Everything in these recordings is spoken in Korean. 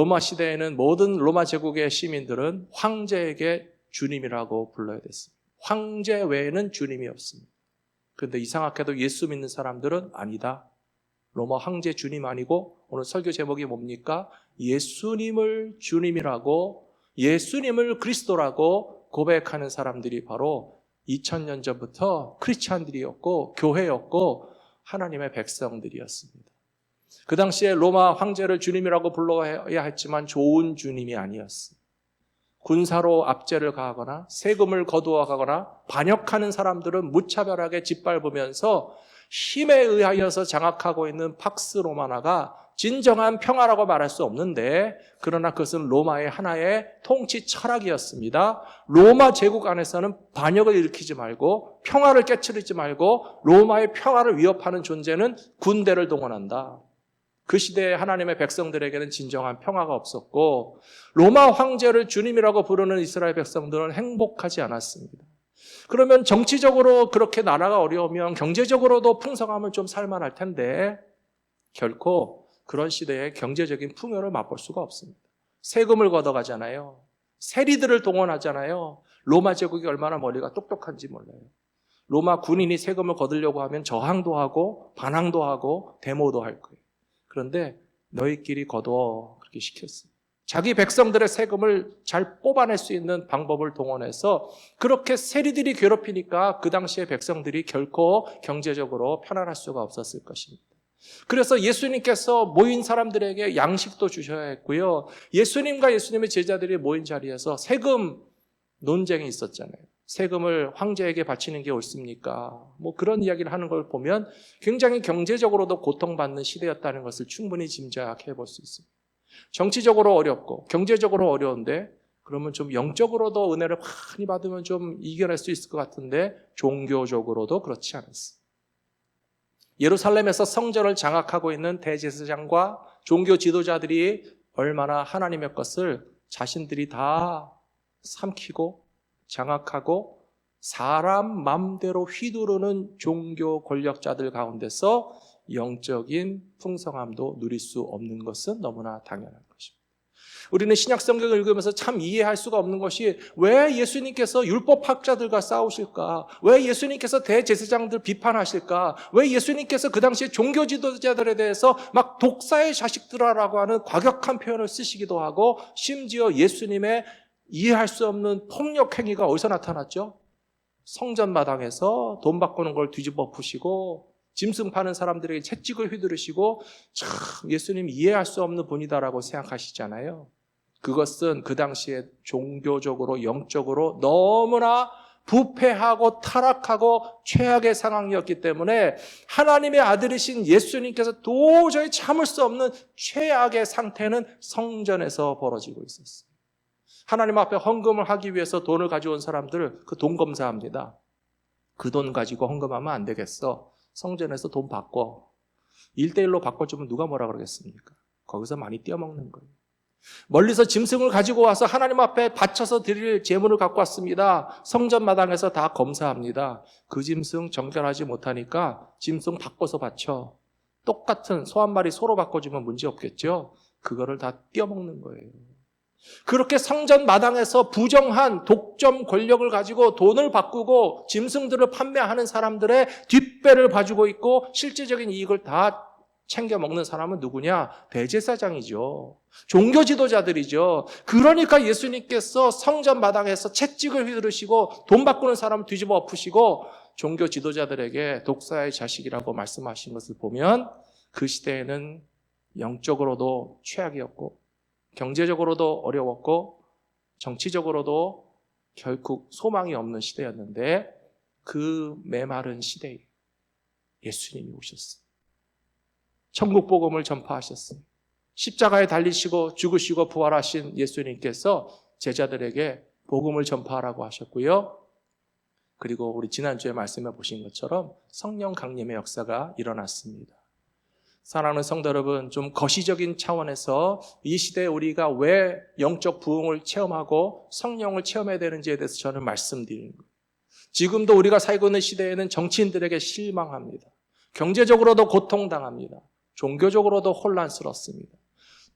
로마 시대에는 모든 로마 제국의 시민들은 황제에게 주님이라고 불러야 됐습니다. 황제 외에는 주님이 없습니다. 그런데 이상하게도 예수 믿는 사람들은 아니다. 로마 황제 주님 아니고 오늘 설교 제목이 뭡니까? 예수님을 주님이라고 예수님을 그리스도라고 고백하는 사람들이 바로 2000년 전부터 크리스찬들이었고 교회였고 하나님의 백성들이었습니다. 그 당시에 로마 황제를 주님이라고 불러야 했지만 좋은 주님이 아니었습니다. 군사로 압제를 가하거나 세금을 거두어 가거나 반역하는 사람들은 무차별하게 짓밟으면서 힘에 의하여서 장악하고 있는 팍스 로마나가 진정한 평화라고 말할 수 없는데 그러나 그것은 로마의 하나의 통치 철학이었습니다. 로마 제국 안에서는 반역을 일으키지 말고 평화를 깨뜨리지 말고 로마의 평화를 위협하는 존재는 군대를 동원한다. 그 시대에 하나님의 백성들에게는 진정한 평화가 없었고 로마 황제를 주님이라고 부르는 이스라엘 백성들은 행복하지 않았습니다. 그러면 정치적으로 그렇게 나라가 어려우면 경제적으로도 풍성함을 좀 살만할 텐데 결코 그런 시대에 경제적인 풍요를 맛볼 수가 없습니다. 세금을 걷어가잖아요. 세리들을 동원하잖아요. 로마 제국이 얼마나 머리가 똑똑한지 몰라요. 로마 군인이 세금을 거두려고 하면 저항도 하고 반항도 하고 데모도 할 거예요. 그런데 너희끼리 거둬 그렇게 시켰어요. 자기 백성들의 세금을 잘 뽑아낼 수 있는 방법을 동원해서 그렇게 세리들이 괴롭히니까 그 당시의 백성들이 결코 경제적으로 편안할 수가 없었을 것입니다. 그래서 예수님께서 모인 사람들에게 양식도 주셔야 했고요. 예수님과 예수님의 제자들이 모인 자리에서 세금 논쟁이 있었잖아요. 세금을 황제에게 바치는 게 옳습니까? 뭐 그런 이야기를 하는 걸 보면 굉장히 경제적으로도 고통받는 시대였다는 것을 충분히 짐작해 볼 수 있습니다. 정치적으로 어렵고 경제적으로 어려운데 그러면 좀 영적으로도 은혜를 많이 받으면 좀 이겨낼 수 있을 것 같은데 종교적으로도 그렇지 않았습니다. 예루살렘에서 성전을 장악하고 있는 대제사장과 종교 지도자들이 얼마나 하나님의 것을 자신들이 다 삼키고 장악하고 사람 맘대로 휘두르는 종교 권력자들 가운데서 영적인 풍성함도 누릴 수 없는 것은 너무나 당연한 것입니다. 우리는 신약 성경을 읽으면서 참 이해할 수가 없는 것이 왜 예수님께서 율법학자들과 싸우실까? 왜 예수님께서 대제사장들 비판하실까? 왜 예수님께서 그 당시에 종교 지도자들에 대해서 막 독사의 자식들아라고 하는 과격한 표현을 쓰시기도 하고 심지어 예수님의 이해할 수 없는 폭력 행위가 어디서 나타났죠? 성전 마당에서 돈 바꾸는 걸 뒤집어 푸시고 짐승 파는 사람들에게 채찍을 휘두르시고 참 예수님 이해할 수 없는 분이다라고 생각하시잖아요. 그것은 그 당시에 종교적으로 영적으로 너무나 부패하고 타락하고 최악의 상황이었기 때문에 하나님의 아들이신 예수님께서 도저히 참을 수 없는 최악의 상태는 성전에서 벌어지고 있었어요. 하나님 앞에 헌금을 하기 위해서 돈을 가져온 사람들 그 돈 검사합니다. 그 돈 가지고 헌금하면 안 되겠어. 성전에서 돈 바꿔. 1대1로 바꿔주면 누가 뭐라 그러겠습니까? 거기서 많이 떼어먹는 거예요. 멀리서 짐승을 가지고 와서 하나님 앞에 바쳐서 드릴 재물을 갖고 왔습니다. 성전 마당에서 다 검사합니다. 그 짐승 정결하지 못하니까 짐승 바꿔서 바쳐. 똑같은 소 한 마리 소로 바꿔주면 문제 없겠죠? 그거를 다 떼어먹는 거예요. 그렇게 성전 마당에서 부정한 독점 권력을 가지고 돈을 바꾸고 짐승들을 판매하는 사람들의 뒷배를 봐주고 있고 실제적인 이익을 다 챙겨 먹는 사람은 누구냐? 대제사장이죠. 종교 지도자들이죠. 그러니까 예수님께서 성전 마당에서 채찍을 휘두르시고 돈 바꾸는 사람을 뒤집어 엎으시고 종교 지도자들에게 독사의 자식이라고 말씀하신 것을 보면 그 시대에는 영적으로도 최악이었고 경제적으로도 어려웠고 정치적으로도 결국 소망이 없는 시대였는데 그 메마른 시대에 예수님이 오셨어요. 천국 복음을 전파하셨어요. 십자가에 달리시고 죽으시고 부활하신 예수님께서 제자들에게 복음을 전파하라고 하셨고요. 그리고 우리 지난주에 말씀해 보신 것처럼 성령 강림의 역사가 일어났습니다. 사랑하는 성도 여러분, 좀 거시적인 차원에서 이 시대에 우리가 왜 영적 부흥을 체험하고 성령을 체험해야 되는지에 대해서 저는 말씀드리는 거예요. 지금도 우리가 살고 있는 시대에는 정치인들에게 실망합니다. 경제적으로도 고통당합니다. 종교적으로도 혼란스럽습니다.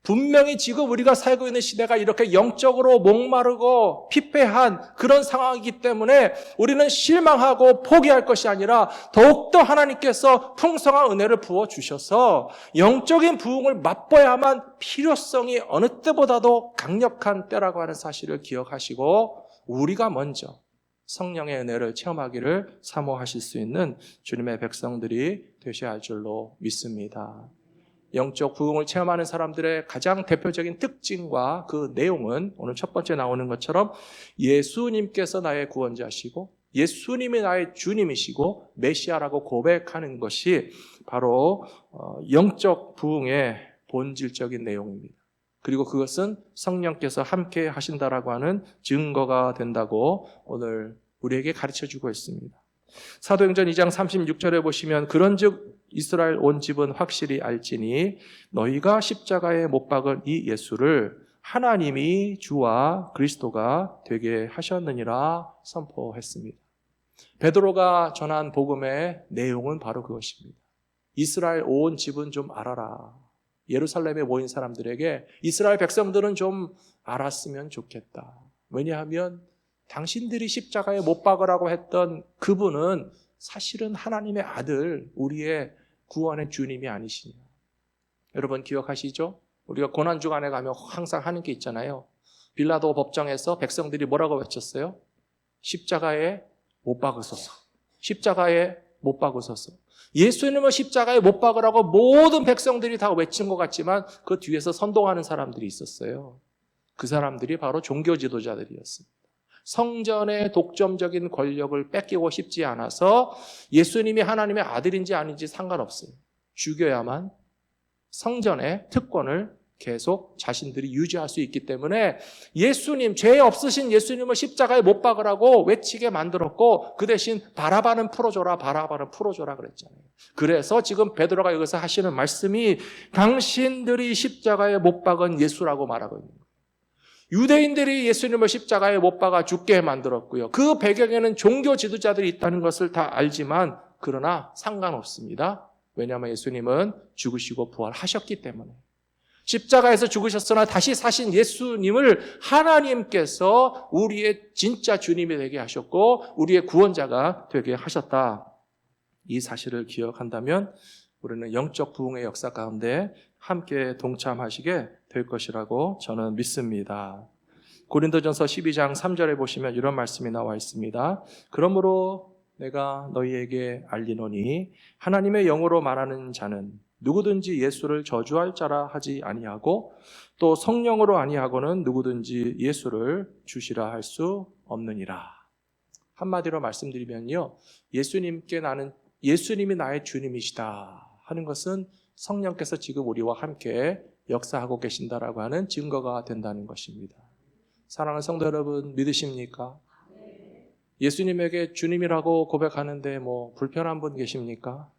분명히 지금 우리가 살고 있는 시대가 이렇게 영적으로 목마르고 피폐한 그런 상황이기 때문에 우리는 실망하고 포기할 것이 아니라 더욱더 하나님께서 풍성한 은혜를 부어 주셔서 영적인 부흥을 맛보야만 필요성이 어느 때보다도 강력한 때라고 하는 사실을 기억하시고 우리가 먼저 성령의 은혜를 체험하기를 사모하실 수 있는 주님의 백성들이 되셔야 할 줄로 믿습니다. 영적 부흥을 체험하는 사람들의 가장 대표적인 특징과 그 내용은 오늘 첫 번째 나오는 것처럼 예수님께서 나의 구원자시고 예수님이 나의 주님이시고 메시아라고 고백하는 것이 바로 어, 영적 부흥의 본질적인 내용입니다. 그리고 그것은 성령께서 함께 하신다라고 하는 증거가 된다고 오늘 우리에게 가르쳐 주고 있습니다. 사도행전 2장 36절에 보시면 그런즉 이스라엘 온 집은 확실히 알지니 너희가 십자가에 못 박은 이 예수를 하나님이 주와 그리스도가 되게 하셨느니라 선포했습니다. 베드로가 전한 복음의 내용은 바로 그것입니다. 이스라엘 온 집은 좀 알아라. 예루살렘에 모인 사람들에게 이스라엘 백성들은 좀 알았으면 좋겠다. 왜냐하면 당신들이 십자가에 못 박으라고 했던 그분은 사실은 하나님의 아들, 우리의 구원의 주님이 아니시냐. 여러분 기억하시죠? 우리가 고난 주간에 가면 항상 하는 게 있잖아요. 빌라도 법정에서 백성들이 뭐라고 외쳤어요? 십자가에 못 박으소서. 십자가에 못 박으소서. 예수님을 십자가에 못 박으라고 모든 백성들이 다 외친 것 같지만 그 뒤에서 선동하는 사람들이 있었어요. 그 사람들이 바로 종교 지도자들이었습니다. 성전의 독점적인 권력을 뺏기고 싶지 않아서 예수님이 하나님의 아들인지 아닌지 상관없어요. 죽여야만 성전의 특권을 계속 자신들이 유지할 수 있기 때문에 예수님, 죄 없으신 예수님을 십자가에 못 박으라고 외치게 만들었고 그 대신 바라바는 풀어줘라, 바라바는 풀어줘라 그랬잖아요. 그래서 지금 베드로가 여기서 하시는 말씀이 당신들이 십자가에 못 박은 예수라고 말하고 있는 거예요. 유대인들이 예수님을 십자가에 못 박아 죽게 만들었고요. 그 배경에는 종교 지도자들이 있다는 것을 다 알지만 그러나 상관없습니다. 왜냐하면 예수님은 죽으시고 부활하셨기 때문에. 십자가에서 죽으셨으나 다시 사신 예수님을 하나님께서 우리의 진짜 주님이 되게 하셨고 우리의 구원자가 되게 하셨다. 이 사실을 기억한다면 우리는 영적 부흥의 역사 가운데 함께 동참하시게 될 것이라고 저는 믿습니다. 고린도전서 12장 3절에 보시면 이런 말씀이 나와 있습니다. 그러므로 내가 너희에게 알리노니 하나님의 영으로 말하는 자는 누구든지 예수를 저주할 자라 하지 아니하고 또 성령으로 아니하고는 누구든지 예수를 주시라 할 수 없느니라. 한마디로 말씀드리면요. 예수님께 나는 예수님이 나의 주님이시다 하는 것은 성령께서 지금 우리와 함께 역사하고 계신다라고 하는 증거가 된다는 것입니다. 사랑하는 성도 여러분 믿으십니까? 예수님에게 주님이라고 고백하는데 뭐 불편한 분 계십니까?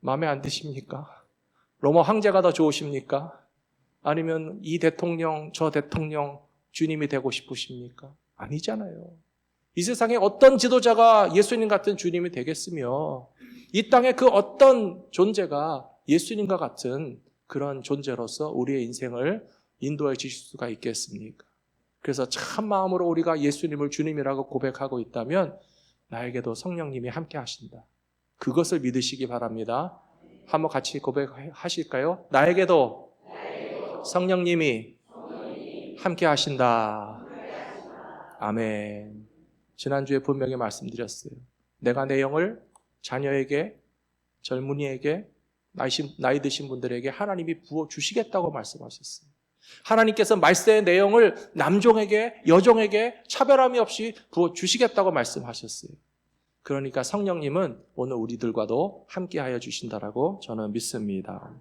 마음에 안 드십니까? 로마 황제가 더 좋으십니까? 아니면 이 대통령, 저 대통령 주님이 되고 싶으십니까? 아니잖아요. 이 세상에 어떤 지도자가 예수님 같은 주님이 되겠으며 이 땅에 그 어떤 존재가 예수님과 같은 그런 존재로서 우리의 인생을 인도해 주실 수가 있겠습니까? 그래서 참 마음으로 우리가 예수님을 주님이라고 고백하고 있다면 나에게도 성령님이 함께 하신다. 그것을 믿으시기 바랍니다. 한번 같이 고백하실까요? 나에게도 성령님이 함께 하신다. 아멘. 지난주에 분명히 말씀드렸어요. 내가 내 영을 자녀에게, 젊은이에게, 나이 드신 분들에게 하나님이 부어 주시겠다고 말씀하셨어요. 하나님께서 말세의 내용을 남종에게, 여종에게 차별함이 없이 부어 주시겠다고 말씀하셨어요. 그러니까 성령님은 오늘 우리들과도 함께하여 주신다라고 저는 믿습니다.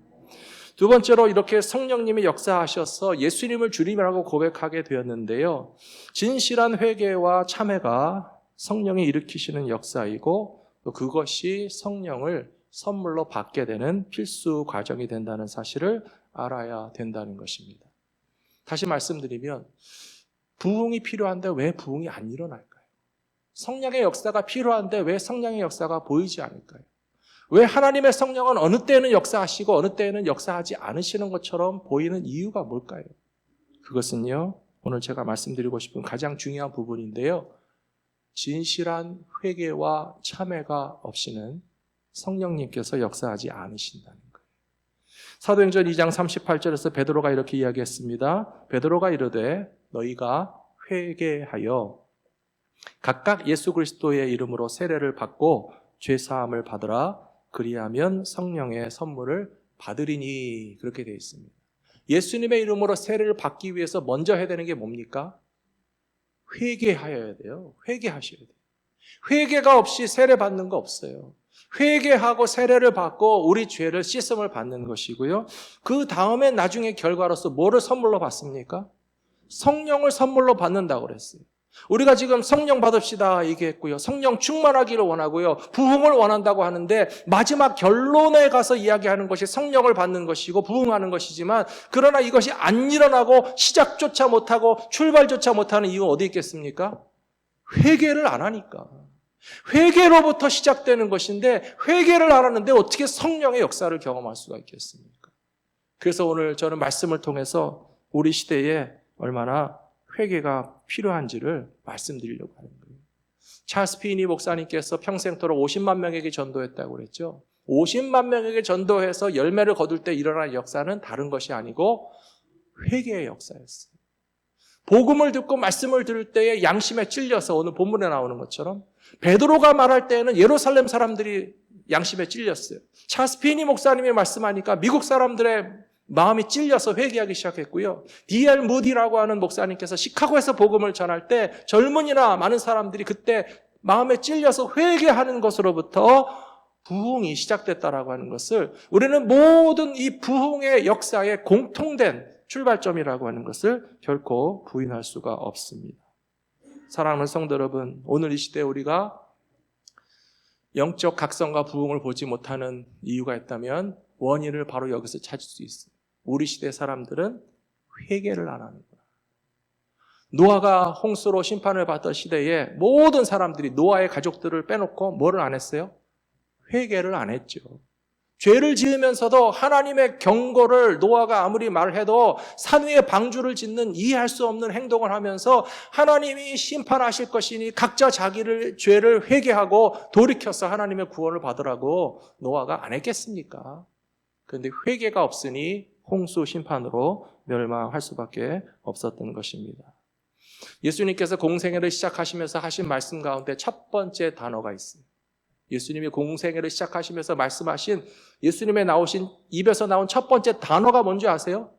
두 번째로 이렇게 성령님이 역사하셔서 예수님을 주님이라고 고백하게 되었는데요. 진실한 회개와 참회가 성령이 일으키시는 역사이고 또 그것이 성령을 선물로 받게 되는 필수 과정이 된다는 사실을 알아야 된다는 것입니다. 다시 말씀드리면 부흥이 필요한데 왜 부흥이 안 일어날까요? 성령의 역사가 필요한데 왜 성령의 역사가 보이지 않을까요? 왜 하나님의 성령은 어느 때에는 역사하시고 어느 때에는 역사하지 않으시는 것처럼 보이는 이유가 뭘까요? 그것은요, 오늘 제가 말씀드리고 싶은 가장 중요한 부분인데요. 진실한 회개와 참회가 없이는 성령님께서 역사하지 않으신다는 거예요. 사도행전 2장 38절에서 베드로가 이렇게 이야기했습니다. 베드로가 이르되 너희가 회개하여 각각 예수 그리스도의 이름으로 세례를 받고 죄 사함을 받으라 그리하면 성령의 선물을 받으리니 그렇게 되어 있습니다. 예수님의 이름으로 세례를 받기 위해서 먼저 해야 되는 게 뭡니까? 회개하여야 돼요. 회개하셔야 돼요. 회개가 없이 세례 받는 거 없어요. 회개하고 세례를 받고 우리 죄를 씻음을 받는 것이고요. 그 다음에 나중에 결과로서 뭐를 선물로 받습니까? 성령을 선물로 받는다고 그랬어요. 우리가 지금 성령 받읍시다 얘기했고요. 성령 충만하기를 원하고요. 부흥을 원한다고 하는데 마지막 결론에 가서 이야기하는 것이 성령을 받는 것이고 부흥하는 것이지만 그러나 이것이 안 일어나고 시작조차 못하고 출발조차 못하는 이유가 어디 있겠습니까? 회개를 안 하니까. 회개로부터 시작되는 것인데 회개를 안 하는데 어떻게 성령의 역사를 경험할 수가 있겠습니까? 그래서 오늘 저는 말씀을 통해서 우리 시대에 얼마나 회개가 필요한지를 말씀드리려고 하는 거예요. 찰스 피니 목사님께서 평생토록 50만 명에게 전도했다고 그랬죠. 50만 명에게 전도해서 열매를 거둘 때 일어난 역사는 다른 것이 아니고 회개의 역사였어요. 복음을 듣고 말씀을 들을 때에 양심에 찔려서 오늘 본문에 나오는 것처럼 베드로가 말할 때에는 예루살렘 사람들이 양심에 찔렸어요. 찰스 피니 목사님이 말씀하니까 미국 사람들의 마음이 찔려서 회개하기 시작했고요. D.L. 무디라고 하는 목사님께서 시카고에서 복음을 전할 때 젊은이나 많은 사람들이 그때 마음에 찔려서 회개하는 것으로부터 부흥이 시작됐다라고 하는 것을 우리는 모든 이 부흥의 역사에 공통된 출발점이라고 하는 것을 결코 부인할 수가 없습니다. 사랑하는 성도 여러분, 오늘 이 시대에 우리가 영적 각성과 부흥을 보지 못하는 이유가 있다면 원인을 바로 여기서 찾을 수 있어요. 우리 시대 사람들은 회개를 안 하는 거야. 노아가 홍수로 심판을 받던 시대에 모든 사람들이 노아의 가족들을 빼놓고 뭐를 안 했어요? 회개를 안 했죠. 죄를 지으면서도 하나님의 경고를 노아가 아무리 말해도 산 위에 방주를 짓는 이해할 수 없는 행동을 하면서 하나님이 심판하실 것이니 각자 자기를 죄를 회개하고 돌이켜서 하나님의 구원을 받으라고 노아가 안 했겠습니까? 그런데 회개가 없으니 홍수 심판으로 멸망할 수밖에 없었던 것입니다. 예수님께서 공생애를 시작하시면서 하신 말씀 가운데 첫 번째 단어가 있어요. 예수님이 공생애를 시작하시면서 말씀하신 예수님의 나오신 입에서 나온 첫 번째 단어가 뭔지 아세요?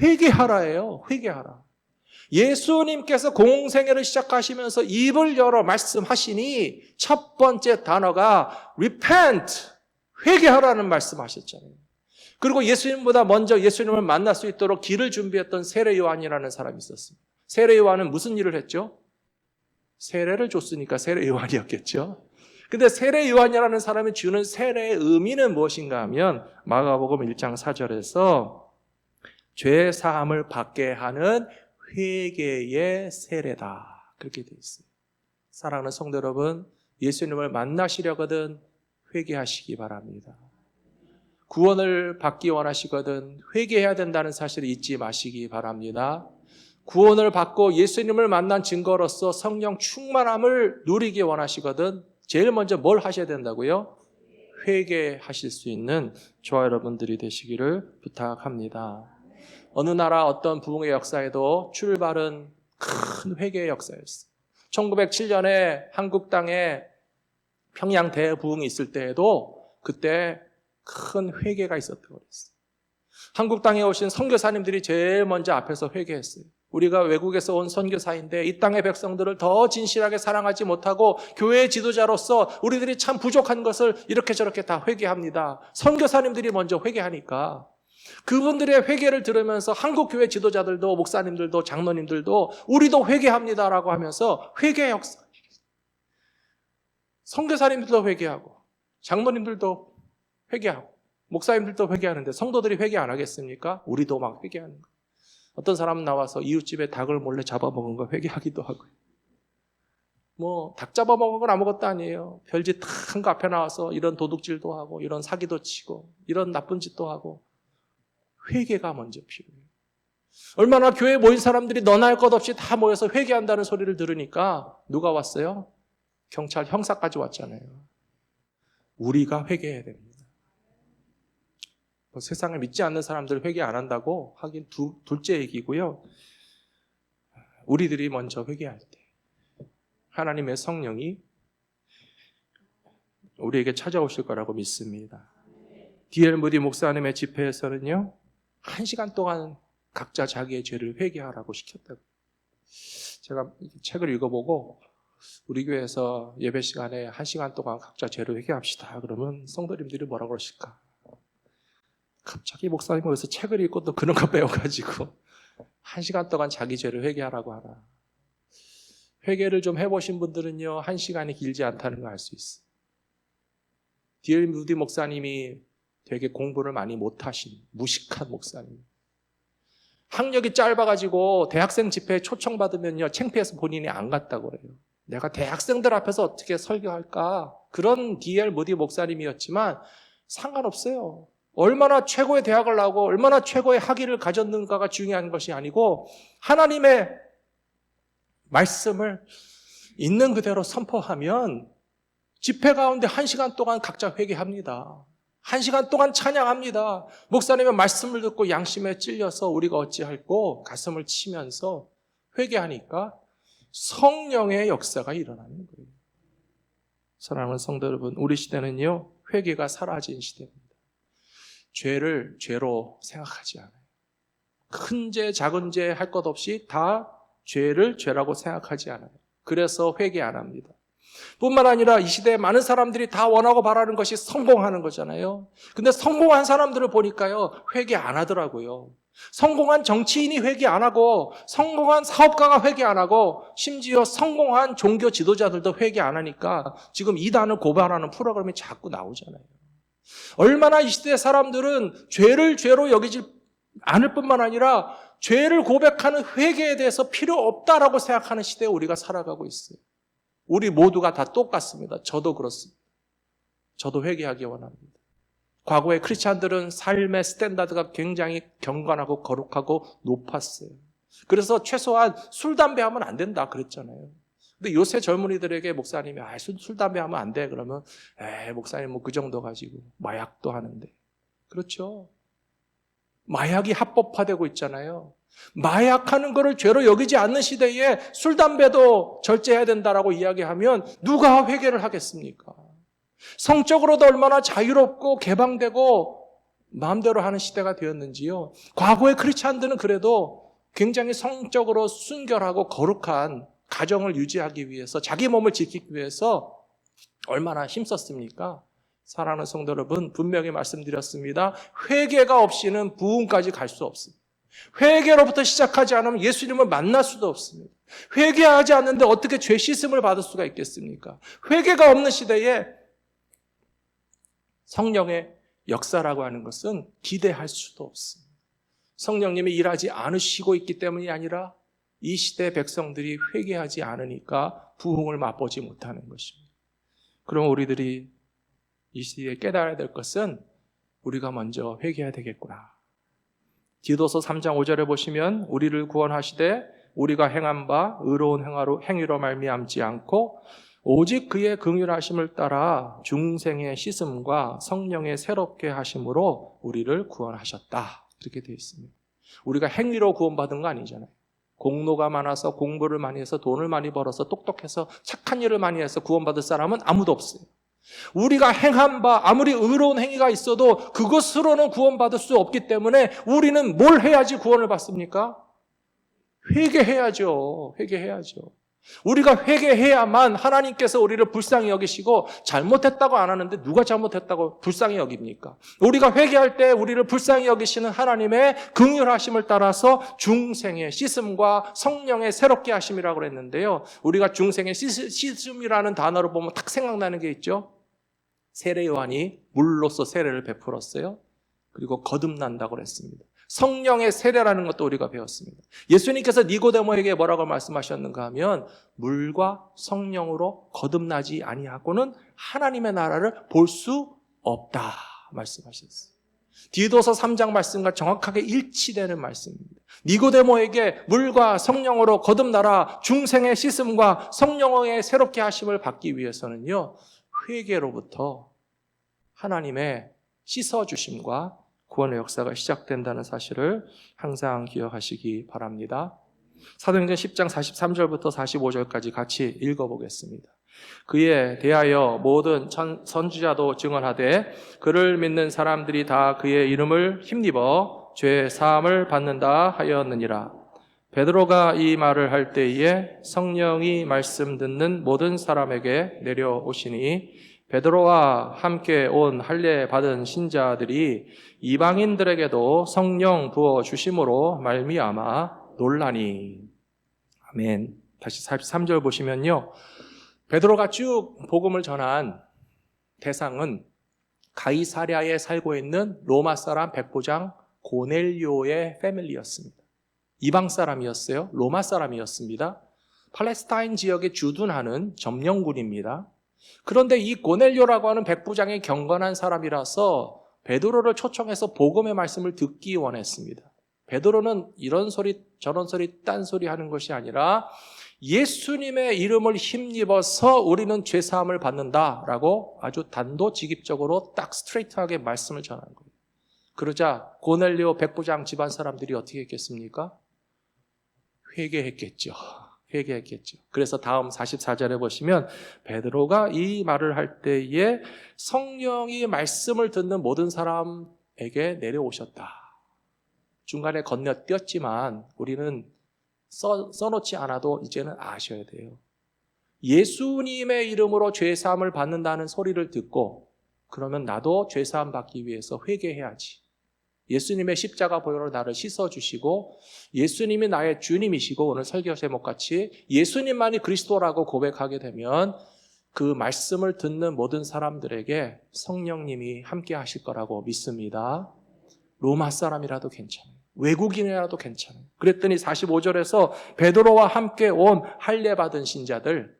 회개하라예요. 회개하라. 예수님께서 공생애를 시작하시면서 입을 열어 말씀하시니 첫 번째 단어가 repent, 회개하라는 말씀하셨잖아요. 그리고 예수님보다 먼저 예수님을 만날 수 있도록 길을 준비했던 세례 요한이라는 사람이 있었습니다. 세례 요한은 무슨 일을 했죠? 세례를 줬으니까 세례 요한이었겠죠. 근데 세례 요한이라는 사람이 주는 세례의 의미는 무엇인가 하면 마가복음 1장 4절에서 죄 사함을 받게 하는 회개의 세례다. 그렇게 되어 있어요. 사랑하는 성도 여러분, 예수님을 만나시려거든 회개하시기 바랍니다. 구원을 받기 원하시거든 회개해야 된다는 사실을 잊지 마시기 바랍니다. 구원을 받고 예수님을 만난 증거로서 성령 충만함을 누리기 원하시거든 제일 먼저 뭘 하셔야 된다고요? 회개하실 수 있는 저와 여러분들이 되시기를 부탁합니다. 어느 나라 어떤 부흥의 역사에도 출발은 큰 회개의 역사였어요. 1907년에 한국 땅에 평양 대부흥이 있을 때에도 그때 큰 회개가 있었다고 그랬어요. 한국 땅에 오신 선교사님들이 제일 먼저 앞에서 회개했어요. 우리가 외국에서 온 선교사인데 이 땅의 백성들을 더 진실하게 사랑하지 못하고 교회의 지도자로서 우리들이 참 부족한 것을 이렇게 저렇게 다 회개합니다. 선교사님들이 먼저 회개하니까 그분들의 회개를 들으면서 한국 교회 지도자들도 목사님들도 장로님들도 우리도 회개합니다라고 하면서 회개 역사. 선교사님들도 회개하고 장로님들도 회개하고 목사님들도 회개하는데 성도들이 회개 안 하겠습니까? 우리도 막 회개하는 거. 어떤 사람은 나와서 이웃집에 닭을 몰래 잡아먹은 거 회개하기도 하고요. 뭐 닭 잡아먹은 건 아무것도 아니에요. 별짓 한거 앞에 나와서 이런 도둑질도 하고 이런 사기도 치고 이런 나쁜 짓도 하고 회개가 먼저 필요해요. 얼마나 교회에 모인 사람들이 너나 할 것 없이 다 모여서 회개한다는 소리를 들으니까 누가 왔어요? 경찰 형사까지 왔잖아요. 우리가 회개해야 됩니다. 뭐 세상을 믿지 않는 사람들 회개 안 한다고 하긴 두, 둘째 얘기고요. 우리들이 먼저 회개할 때 하나님의 성령이 우리에게 찾아오실 거라고 믿습니다. 디엘 무디 목사님의 집회에서는요, 한 시간 동안 각자 자기의 죄를 회개하라고 시켰다고. 제가 이 책을 읽어보고 우리 교회에서 예배 시간에 한 시간 동안 각자 죄를 회개합시다. 그러면 성도님들이 뭐라고 그러실까? 갑자기 목사님 어디서 책을 읽고 또 그런 거 배워가지고 한 시간 동안 자기 죄를 회개하라고 하라. 회개를 좀 해보신 분들은요, 한 시간이 길지 않다는 걸 알 수 있어요. 디엘 무디 목사님이 되게 공부를 많이 못하신 무식한 목사님. 학력이 짧아가지고 대학생 집회에 초청받으면요, 창피해서 본인이 안 갔다고 그래요. 내가 대학생들 앞에서 어떻게 설교할까? 그런 디엘 무디 목사님이었지만 상관없어요. 얼마나 최고의 대학을 나오고 얼마나 최고의 학위를 가졌는가가 중요한 것이 아니고 하나님의 말씀을 있는 그대로 선포하면 집회 가운데 한 시간 동안 각자 회개합니다. 한 시간 동안 찬양합니다. 목사님의 말씀을 듣고 양심에 찔려서 우리가 어찌할꼬 가슴을 치면서 회개하니까 성령의 역사가 일어나는 거예요. 사랑하는 성도 여러분, 우리 시대는요, 회개가 사라진 시대입니다. 죄를 죄로 생각하지 않아요. 큰 죄, 작은 죄 할 것 없이 다 죄를 죄라고 생각하지 않아요. 그래서 회개 안 합니다. 뿐만 아니라 이 시대에 많은 사람들이 다 원하고 바라는 것이 성공하는 거잖아요. 근데 성공한 사람들을 보니까요, 회개 안 하더라고요. 성공한 정치인이 회개 안 하고, 성공한 사업가가 회개 안 하고, 심지어 성공한 종교 지도자들도 회개 안 하니까 지금 이단을 고발하는 프로그램이 자꾸 나오잖아요. 얼마나 이 시대 사람들은 죄를 죄로 여기지 않을 뿐만 아니라 죄를 고백하는 회개에 대해서 필요 없다라고 생각하는 시대에 우리가 살아가고 있어요. 우리 모두가 다 똑같습니다. 저도 그렇습니다. 저도 회개하기 원합니다. 과거의 크리스찬들은 삶의 스탠다드가 굉장히 경건하고 거룩하고 높았어요. 그래서 최소한 술, 담배 하면 안 된다 그랬잖아요. 근데 요새 젊은이들에게 목사님이 아, 술, 술 담배 하면 안 돼. 그러면 에 목사님 뭐 그 정도 가지고 마약도 하는데. 그렇죠. 마약이 합법화되고 있잖아요. 마약하는 것을 죄로 여기지 않는 시대에 술, 담배도 절제해야 된다라고 이야기하면 누가 회개를 하겠습니까? 성적으로도 얼마나 자유롭고 개방되고 마음대로 하는 시대가 되었는지요. 과거의 크리스찬들은 그래도 굉장히 성적으로 순결하고 거룩한 가정을 유지하기 위해서 자기 몸을 지키기 위해서 얼마나 힘썼습니까? 사랑하는 성도 여러분, 분명히 말씀드렸습니다. 회개가 없이는 부흥까지 갈 수 없습니다. 회개로부터 시작하지 않으면 예수님을 만날 수도 없습니다. 회개하지 않는데 어떻게 죄 씻음을 받을 수가 있겠습니까? 회개가 없는 시대에 성령의 역사라고 하는 것은 기대할 수도 없습니다. 성령님이 일하지 않으시고 있기 때문이 아니라 이 시대 백성들이 회개하지 않으니까 부흥을 맛보지 못하는 것입니다. 그럼 우리들이 이 시대에 깨달아야 될 것은 우리가 먼저 회개해야 되겠구나. 디도서 3장 5절에 보시면 우리를 구원하시되 우리가 행한 바 의로운 행하로 행위로 말미암지 않고 오직 그의 긍휼하심을 따라 중생의 씻음과 성령의 새롭게 하심으로 우리를 구원하셨다. 이렇게 되어 있습니다. 우리가 행위로 구원받은 거 아니잖아요. 공로가 많아서 공부를 많이 해서 돈을 많이 벌어서 똑똑해서 착한 일을 많이 해서 구원받을 사람은 아무도 없어요. 우리가 행한 바 아무리 의로운 행위가 있어도 그것으로는 구원받을 수 없기 때문에 우리는 뭘 해야지 구원을 받습니까? 회개해야죠. 회개해야죠. 우리가 회개해야만 하나님께서 우리를 불쌍히 여기시고 잘못했다고 안 하는데 누가 잘못했다고 불쌍히 여깁니까? 우리가 회개할 때 우리를 불쌍히 여기시는 하나님의 긍휼하심을 따라서 중생의 씻음과 성령의 새롭게 하심이라고 그랬는데요. 우리가 중생의 씻음이라는 단어를 보면 탁 생각나는 게 있죠. 세례 요한이 물로서 세례를 베풀었어요. 그리고 거듭난다고 그랬습니다. 성령의 세례라는 것도 우리가 배웠습니다. 예수님께서 니고데모에게 뭐라고 말씀하셨는가 하면 물과 성령으로 거듭나지 아니하고는 하나님의 나라를 볼 수 없다 말씀하셨어요. 디도서 3장 말씀과 정확하게 일치되는 말씀입니다. 니고데모에게 물과 성령으로 거듭나라 중생의 씻음과 성령의 새롭게 하심을 받기 위해서는요. 회개로부터 하나님의 씻어 주심과 구원의 역사가 시작된다는 사실을 항상 기억하시기 바랍니다. 사도행전 10장 43절부터 45절까지 같이 읽어보겠습니다. 그에 대하여 모든 천- 선지자도 증언하되 그를 믿는 사람들이 다 그의 이름을 힘입어 죄 사함을 받는다 하였느니라. 베드로가 이 말을 할 때에 성령이 말씀 듣는 모든 사람에게 내려오시니 베드로와 함께 온 할례 받은 신자들이 이방인들에게도 성령 부어 주심으로 말미암아 놀라니 아멘. 다시 43절 보시면요. 베드로가 쭉 복음을 전한 대상은 가이사랴에 살고 있는 로마 사람 백부장 고넬료의 패밀리였습니다. 이방 사람이었어요. 로마 사람이었습니다. 팔레스타인 지역에 주둔하는 점령군입니다. 그런데 이 고넬료라고 하는 백부장이 경건한 사람이라서 베드로를 초청해서 복음의 말씀을 듣기 원했습니다. 베드로는 이런 소리 저런 소리 딴 소리 하는 것이 아니라 예수님의 이름을 힘입어서 우리는 죄 사함을 받는다라고 아주 단도직입적으로 딱 스트레이트하게 말씀을 전한 거예요. 그러자 고넬료 백부장 집안 사람들이 어떻게 했겠습니까? 회개했겠죠. 회개했겠죠. 그래서 다음 44절에 보시면 베드로가 이 말을 할 때에 성령이 말씀을 듣는 모든 사람에게 내려오셨다. 중간에 건너뛰었지만 우리는 써, 써놓지 않아도 이제는 아셔야 돼요. 예수님의 이름으로 죄사함을 받는다는 소리를 듣고 그러면 나도 죄사함 받기 위해서 회개해야지. 예수님의 십자가 보혈로 나를 씻어주시고 예수님이 나의 주님이시고 오늘 설교 제목같이 예수님만이 그리스도라고 고백하게 되면 그 말씀을 듣는 모든 사람들에게 성령님이 함께 하실 거라고 믿습니다. 로마 사람이라도 괜찮아요. 외국인이라도 괜찮아요. 그랬더니 45절에서 베드로와 함께 온 할례 받은 신자들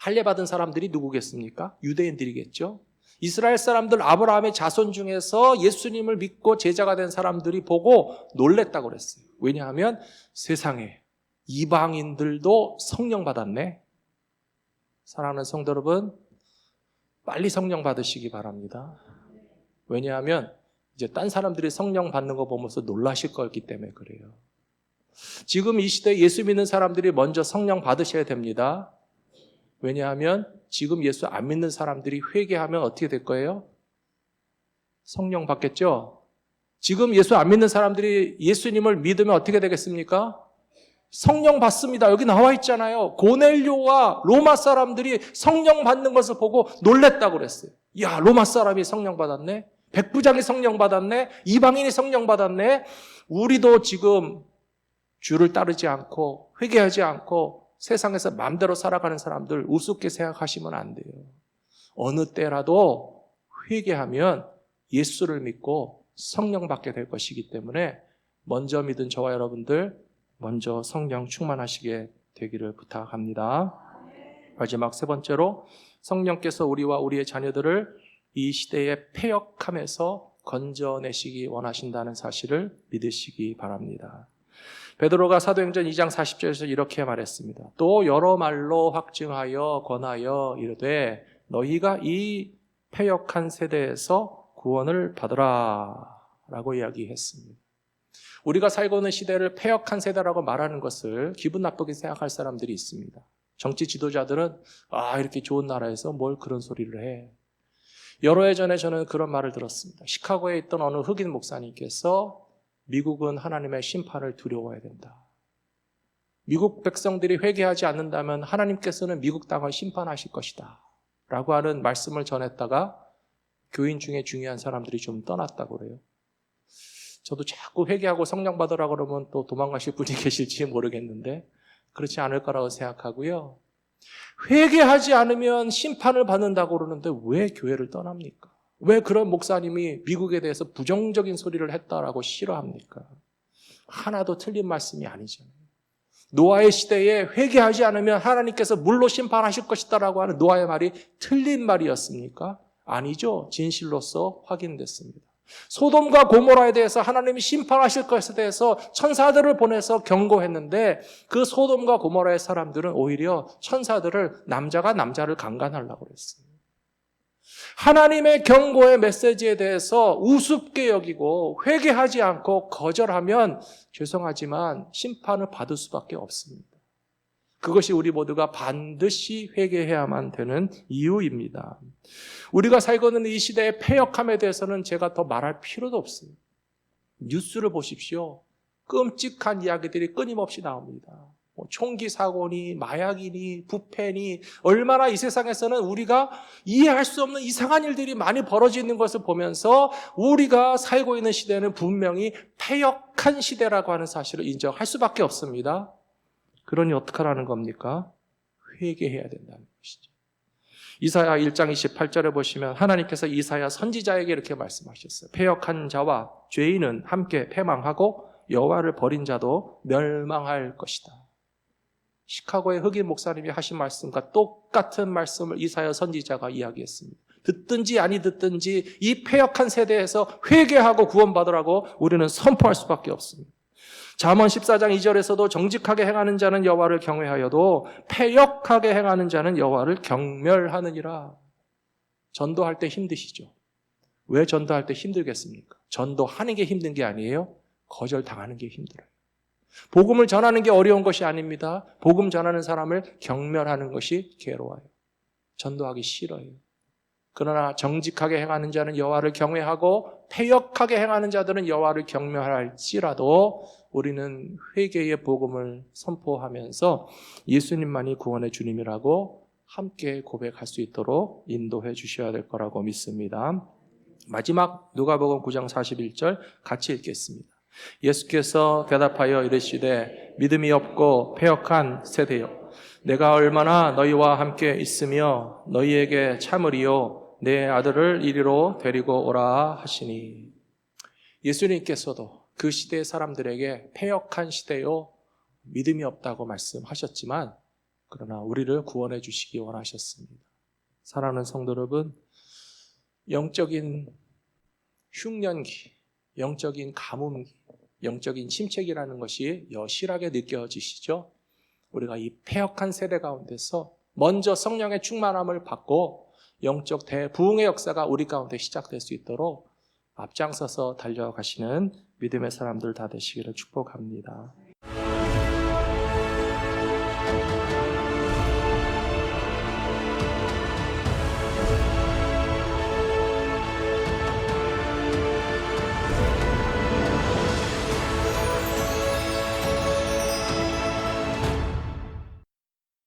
할례 받은 사람들이 누구겠습니까? 유대인들이겠죠. 이스라엘 사람들 아브라함의 자손 중에서 예수님을 믿고 제자가 된 사람들이 보고 놀랬다고 그랬어요. 왜냐하면 세상에 이방인들도 성령 받았네. 사랑하는 성도 여러분, 빨리 성령 받으시기 바랍니다. 왜냐하면 이제 딴 사람들이 성령 받는 거 보면서 놀라실 거기 때문에 그래요. 지금 이 시대에 예수 믿는 사람들이 먼저 성령 받으셔야 됩니다. 왜냐하면 지금 예수 안 믿는 사람들이 회개하면 어떻게 될 거예요? 성령 받겠죠? 지금 예수 안 믿는 사람들이 예수님을 믿으면 어떻게 되겠습니까? 성령 받습니다. 여기 나와 있잖아요. 고넬료와 로마 사람들이 성령 받는 것을 보고 놀랬다고 그랬어요. 야, 로마 사람이 성령 받았네? 백부장이 성령 받았네? 이방인이 성령 받았네? 우리도 지금 주를 따르지 않고 회개하지 않고 세상에서 마음대로 살아가는 사람들 우습게 생각하시면 안 돼요. 어느 때라도 회개하면 예수를 믿고 성령 받게 될 것이기 때문에 먼저 믿은 저와 여러분들 먼저 성령 충만하시게 되기를 부탁합니다. 마지막 세 번째로 성령께서 우리와 우리의 자녀들을 이 시대의 폐역함에서 건져내시기 원하신다는 사실을 믿으시기 바랍니다. 베드로가 사도행전 2장 40절에서 이렇게 말했습니다. 또 여러 말로 확증하여 권하여 이르되 너희가 이 폐역한 세대에서 구원을 받으라 라고 이야기했습니다. 우리가 살고 있는 시대를 폐역한 세대라고 말하는 것을 기분 나쁘게 생각할 사람들이 있습니다. 정치 지도자들은 아 이렇게 좋은 나라에서 뭘 그런 소리를 해. 여러 해 전에 저는 그런 말을 들었습니다. 시카고에 있던 어느 흑인 목사님께서 미국은 하나님의 심판을 두려워해야 된다. 미국 백성들이 회개하지 않는다면 하나님께서는 미국 땅을 심판하실 것이다. 라고 하는 말씀을 전했다가 교인 중에 중요한 사람들이 좀 떠났다고 그래요. 저도 자꾸 회개하고 성령 받으라 그러면 또 도망가실 분이 계실지 모르겠는데 그렇지 않을 거라고 생각하고요. 회개하지 않으면 심판을 받는다고 그러는데 왜 교회를 떠납니까? 왜 그런 목사님이 미국에 대해서 부정적인 소리를 했다라고 싫어합니까? 하나도 틀린 말씀이 아니잖아요. 노아의 시대에 회개하지 않으면 하나님께서 물로 심판하실 것이다라고 하는 노아의 말이 틀린 말이었습니까? 아니죠. 진실로서 확인됐습니다. 소돔과 고모라에 대해서 하나님이 심판하실 것에 대해서 천사들을 보내서 경고했는데 그 소돔과 고모라의 사람들은 오히려 천사들을 남자가 남자를 강간하려고 그랬어요. 하나님의 경고의 메시지에 대해서 우습게 여기고 회개하지 않고 거절하면 죄송하지만 심판을 받을 수밖에 없습니다. 그것이 우리 모두가 반드시 회개해야만 되는 이유입니다. 우리가 살고 있는 이 시대의 폐역함에 대해서는 제가 더 말할 필요도 없습니다. 뉴스를 보십시오. 끔찍한 이야기들이 끊임없이 나옵니다. 뭐 총기 사고니 마약이니 부패니 얼마나 이 세상에서는 우리가 이해할 수 없는 이상한 일들이 많이 벌어지는 것을 보면서 우리가 살고 있는 시대는 분명히 폐역한 시대라고 하는 사실을 인정할 수밖에 없습니다. 그러니 어떡하라는 겁니까? 회개해야 된다는 것이죠. 이사야 1장 28절에 보시면 하나님께서 이사야 선지자에게 이렇게 말씀하셨어요. 폐역한 자와 죄인은 함께 패망하고 여호와를 버린 자도 멸망할 것이다. 시카고의 흑인 목사님이 하신 말씀과 똑같은 말씀을 이사야 선지자가 이야기했습니다. 듣든지 아니 듣든지 이 폐역한 세대에서 회개하고 구원받으라고 우리는 선포할 수밖에 없습니다. 잠언 14장 2절에서도 정직하게 행하는 자는 여호와를 경외하여도 폐역하게 행하는 자는 여호와를 경멸하느니라. 전도할 때 힘드시죠? 왜 전도할 때 힘들겠습니까? 전도하는 게 힘든 게 아니에요. 거절당하는 게 힘들어요. 복음을 전하는 게 어려운 것이 아닙니다. 복음 전하는 사람을 경멸하는 것이 괴로워요. 전도하기 싫어요. 그러나 정직하게 행하는 자는 여호와를 경외하고 폐역하게 행하는 자들은 여호와를 경멸할지라도 우리는 회개의 복음을 선포하면서 예수님만이 구원의 주님이라고 함께 고백할 수 있도록 인도해 주셔야 될 거라고 믿습니다. 마지막 누가복음 9장 41절 같이 읽겠습니다. 예수께서 대답하여 이르시되 믿음이 없고 패역한 세대여 내가 얼마나 너희와 함께 있으며 너희에게 참으리요 내 아들을 이리로 데리고 오라 하시니 예수님께서도 그 시대의 사람들에게 패역한 시대요 믿음이 없다고 말씀하셨지만 그러나 우리를 구원해 주시기 원하셨습니다. 사랑하는 성도 여러분 영적인 흉년기, 영적인 가뭄기, 영적인 침체기라는 것이 여실하게 느껴지시죠? 우리가 이 폐역한 세대 가운데서 먼저 성령의 충만함을 받고 영적 대부흥의 역사가 우리 가운데 시작될 수 있도록 앞장서서 달려가시는 믿음의 사람들 다 되시기를 축복합니다.